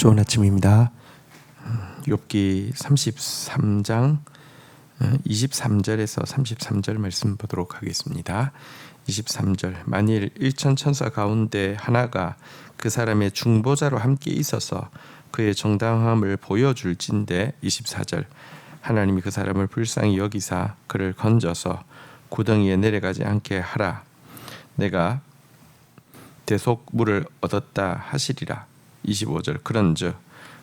좋은 아침입니다. 욥기 33장 23절에서 33절 말씀 보도록 하겠습니다. 23절 만일 일천 천사 가운데 하나가 그 사람의 중보자로 함께 있어서 그의 정당함을 보여줄진데 24절 하나님이 그 사람을 불쌍히 여기사 그를 건져서 구덩이에 내려가지 않게 하라 내가 대속물을 얻었다 하시리라 25절. 그런즉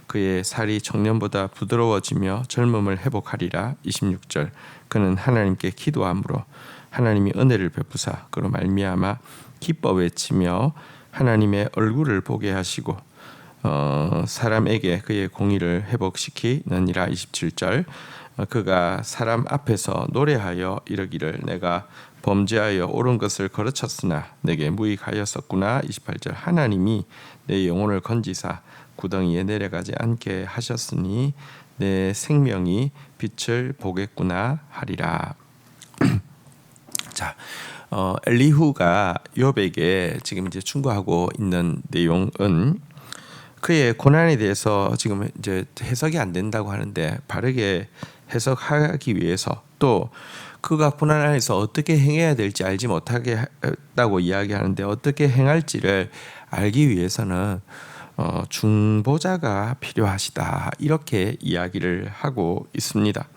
그의 살이 청년보다 부드러워지며 젊음을 회복하리라. 26절. 그는 하나님께 기도함으로 하나님이 은혜를 베푸사 그로 말미암아 기뻐 외치며 하나님의 얼굴을 보게 하시고 어, 사람에게 그의 공의를 회복시키느니라. 27절. 어, 그가 사람 앞에서 노래하여 이르기를 내가 범죄하여 옳은 것을 거르쳤으나 내게 무익하였었구나 28절 하나님이 내 영혼을 건지사 구덩이에 내려가지 않게 하셨으니 내 생명이 빛을 보겠구나 하리라. 자, 어, 엘리후가 욥에게 지금 이제 충고하고 있는 내용은 그의 고난에 대해서 지금 이제 해석이 안 된다고 하는데 바르게 해석하기 위해서 또 그가 고난 안에서 어떻게 행해야 될지 알지 못하게 했다고 이야기하는데 어떻게 행할지를 알기 위해서는 어, 중보자가 필요하시다 이렇게 이야기를 하고 있습니다.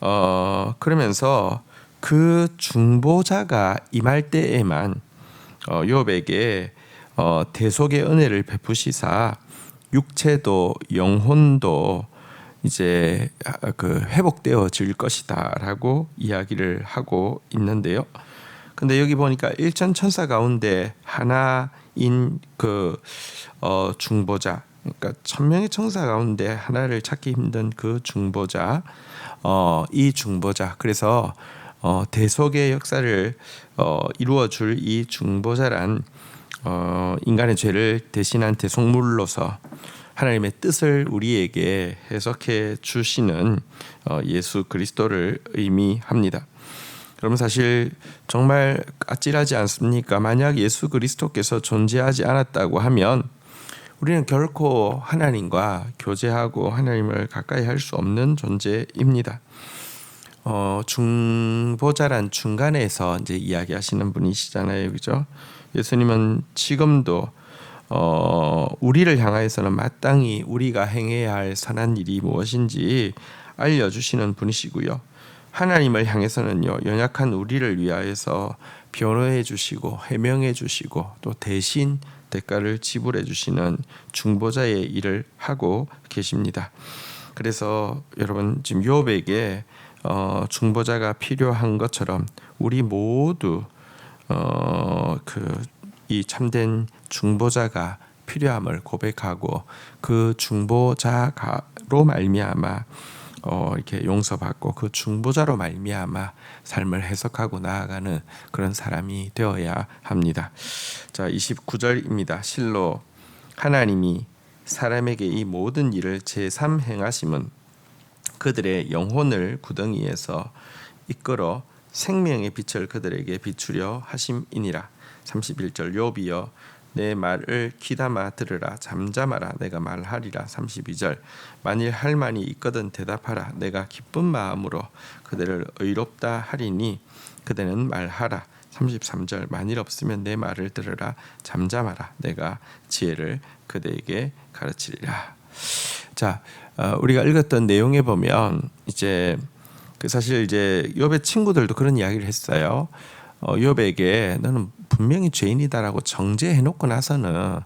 어, 그러면서 그 중보자가 임할 때에만 어, 욥에게 어, 대속의 은혜를 베푸시사 육체도 영혼도 이제 그 회복되어질 것이다라고 이야기를 하고 있는데요. 근데 여기 보니까 일천 천사 가운데 하나인 그 어, 중보자, 그러니까 천 명의 천사 가운데 하나를 찾기 힘든 그 중보자, 어, 이 중보자. 그래서 어, 대속의 역사를 어, 이루어 줄 이 중보자란 어, 인간의 죄를 대신한 대속물로서 하나님의 뜻을 우리에게 해석해 주시는 어, 예수 그리스도를 의미합니다. 그러면 사실 정말 아찔하지 않습니까? 만약 예수 그리스도께서 존재하지 않았다고 하면 우리는 결코 하나님과 교제하고 하나님을 가까이 할 수 없는 존재입니다. 어, 중보자란 중간에서 이제 이야기하시는 분이시잖아요, 그죠? 예수님은 지금도 어, 우리를 향하여서는 마땅히 우리가 행해야 할 선한 일이 무엇인지 알려주시는 분이시고요. 하나님을 향해서는요 연약한 우리를 위하여서 변호해 주시고 해명해 주시고 또 대신 대가를 지불해 주시는 중보자의 일을 하고 계십니다. 그래서 여러분 지금 욥에게 어, 중보자가 필요한 것처럼 우리 모두 어, 그 이 참된 중보자가 필요함을 고백하고 그 중보자로 말미암아 어, 이렇게 용서받고 그 중보자로 말미암아 삶을 해석하고 나아가는 그런 사람이 되어야 합니다. 자, 29절입니다. 실로 하나님이 사람에게 이 모든 일을 제3 행하심은 그들의 영혼을 구덩이에서 이끌어 생명의 빛을 그들에게 비추려 하심이니라. 31절 욥이여 내 말을 귀담아 들으라 잠잠하라 내가 말하리라. 32절. 만일 할 말이 있거든 대답하라. 내가 기쁜 마음으로 그들을 의롭다 하리니 그대는 말하라. 33절. 만일 없으면 내 말을 들으라. 잠잠하라. 내가 지혜를 그대에게 가르치리라. 자 어, 우리가 읽었던 내용에 보면 이제 그 사실 이제 욥의 친구들도 그런 이야기를 했어요. 어, 욥에게 너는 분명히 죄인이다라고 정죄해 놓고 나서는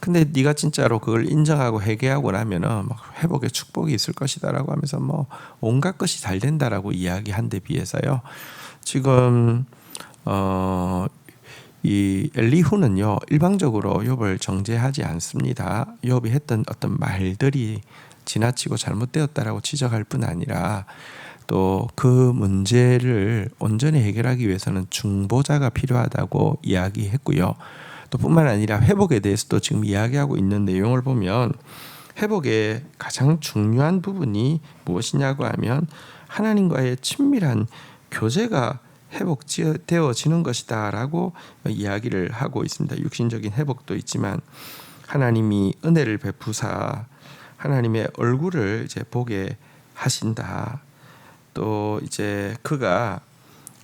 근데 네가 진짜로 그걸 인정하고 회개하고 나면은 막 회복의 축복이 있을 것이다라고 하면서 뭐 온갖 것이 잘 된다라고 이야기한 데 비해서요. 지금 어, 이 엘리후는요 일방적으로 욥을 정죄하지 않습니다. 욥이 했던 어떤 말들이 지나치고 잘못되었다라고 지적할 뿐 아니라 또 그 문제를 온전히 해결하기 위해서는 중보자가 필요하다고 이야기했고요. 또 뿐만 아니라 회복에 대해서도 지금 이야기하고 있는 내용을 보면 회복의 가장 중요한 부분이 무엇이냐고 하면 하나님과의 친밀한 교제가 회복되어지는 것이다라고 이야기를 하고 있습니다. 육신적인 회복도 있지만 하나님이 은혜를 베푸사 하나님의 얼굴을 이제 보게 하신다. 또 이제 그가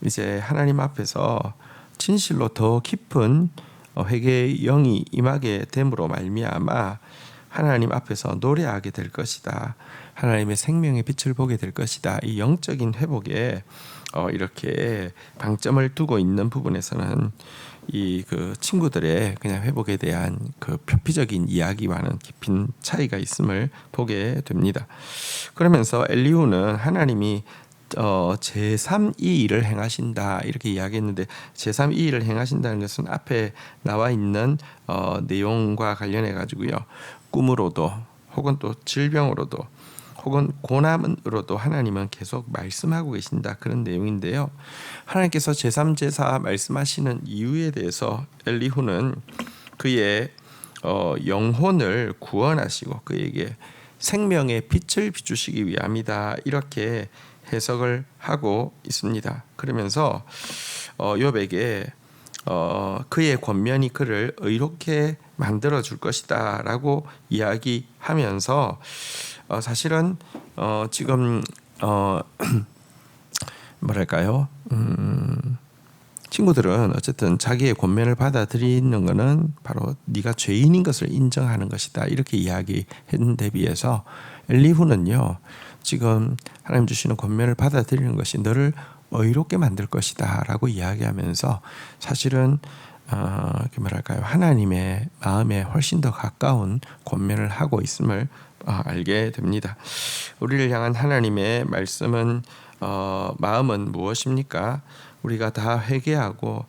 이제 하나님 앞에서 진실로 더 깊은 어, 회개의 영이 임하게 됨으로 말미암아 하나님 앞에서 노래하게 될 것이다. 하나님의 생명의 빛을 보게 될 것이다. 이 영적인 회복에 어, 이렇게 방점을 두고 있는 부분에서는 이 그 친구들의 그냥 회복에 대한 그 표피적인 이야기와는 깊은 차이가 있음을 보게 됩니다. 그러면서 엘리후는 하나님이 어, 제3 이 일을 행하신다 이렇게 이야기했는데 제3 이 일을 행하신다는 것은 앞에 나와 있는 어, 내용과 관련해 가지고요. 꿈으로도 혹은 또 질병으로도 혹은 고난으로도 하나님은 계속 말씀하고 계신다 그런 내용인데요. 하나님께서 제3 제4 말씀하시는 이유에 대해서 엘리후는 그의 어, 영혼을 구원하시고 그에게 생명의 빛을 비추시기 위함이다 이렇게 해석을 하고 있습니다. 그러면서 어, 욥에게 어, 그의 권면이 그를 의롭게 만들어 줄 것이다라고 이야기하면서 어, 사실은 어, 지금 어, 뭐랄까요? 음, 친구들은 어쨌든 자기의 권면을 받아들이는 것은 바로 네가 죄인인 것을 인정하는 것이다 이렇게 이야기했는데 비해서 엘리후는요 지금 하나님 주시는 권면을 받아들이는 것이 너를 의롭게 만들 것이다라고 이야기하면서 사실은 어, 뭐랄까요 하나님의 마음에 훨씬 더 가까운 권면을 하고 있음을 어, 알게 됩니다. 우리를 향한 하나님의 말씀은 어, 마음은 무엇입니까? 우리가 다 회개하고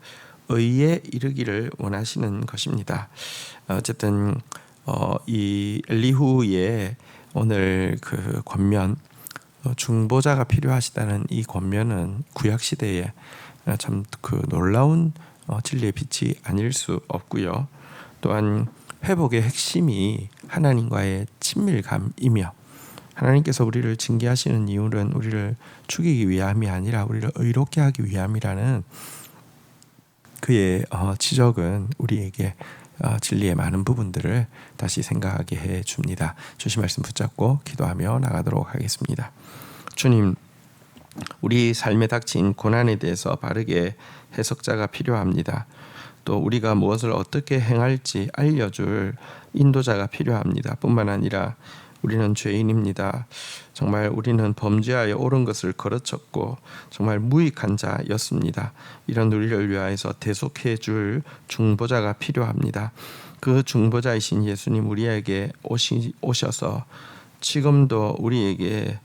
의에 이르기를 원하시는 것입니다. 어쨌든 어, 이 엘리후의 오늘 그 권면 어, 중보자가 필요하시다는 이 권면은 구약 시대에 참 그 놀라운 어, 진리의 빛이 아닐 수 없고요. 또한 회복의 핵심이 하나님과의 친밀감이며 하나님께서 우리를 징계하시는 이유는 우리를 죽이기 위함이 아니라 우리를 의롭게 하기 위함이라는 그의 어, 지적은 우리에게 어, 진리의 많은 부분들을 다시 생각하게 해 줍니다. 주신 말씀 붙잡고 기도하며 나가도록 하겠습니다. 주님, 우리 삶에 닥친 고난에 대해서 바르게 해석자가 필요합니다. 또 우리가 무엇을 어떻게 행할지 알려줄 인도자가 필요합니다. 뿐만 아니라 우리는 죄인입니다. 정말 우리는 범죄하여 옳은 것을 거르쳤고 정말 무익한 자였습니다. 이런 우리를 위하여서 대속해 줄 중보자가 필요합니다. 그 중보자이신 예수님 우리에게 오시, 오셔서 지금도 우리에게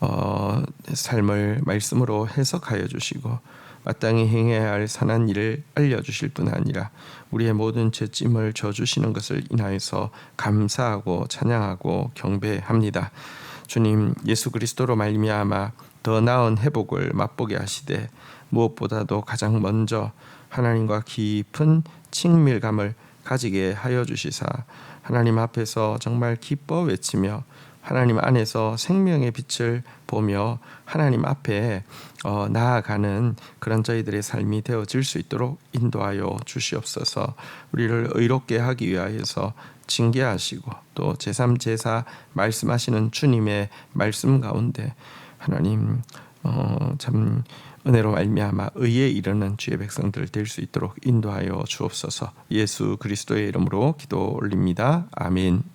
어, 삶을 말씀으로 해석하여 주시고 마땅히 행해야 할 선한 일을 알려주실 뿐 아니라 우리의 모든 죄짐을 져주시는 것을 인하여서 감사하고 찬양하고 경배합니다. 주님 예수 그리스도로 말미암아 더 나은 회복을 맛보게 하시되 무엇보다도 가장 먼저 하나님과 깊은 친밀감을 가지게 하여 주시사 하나님 앞에서 정말 기뻐 외치며 하나님 안에서 생명의 빛을 보며 하나님 앞에 어, 나아가는 그런 저희들의 삶이 되어질 수 있도록 인도하여 주시옵소서. 우리를 의롭게 하기 위하여서 징계하시고 또 제3 제4 말씀하시는 주님의 말씀 가운데 하나님 어, 참 은혜로 말미암아 의에 이르는 주의 백성들 될 수 있도록 인도하여 주옵소서. 예수 그리스도의 이름으로 기도 올립니다. 아멘.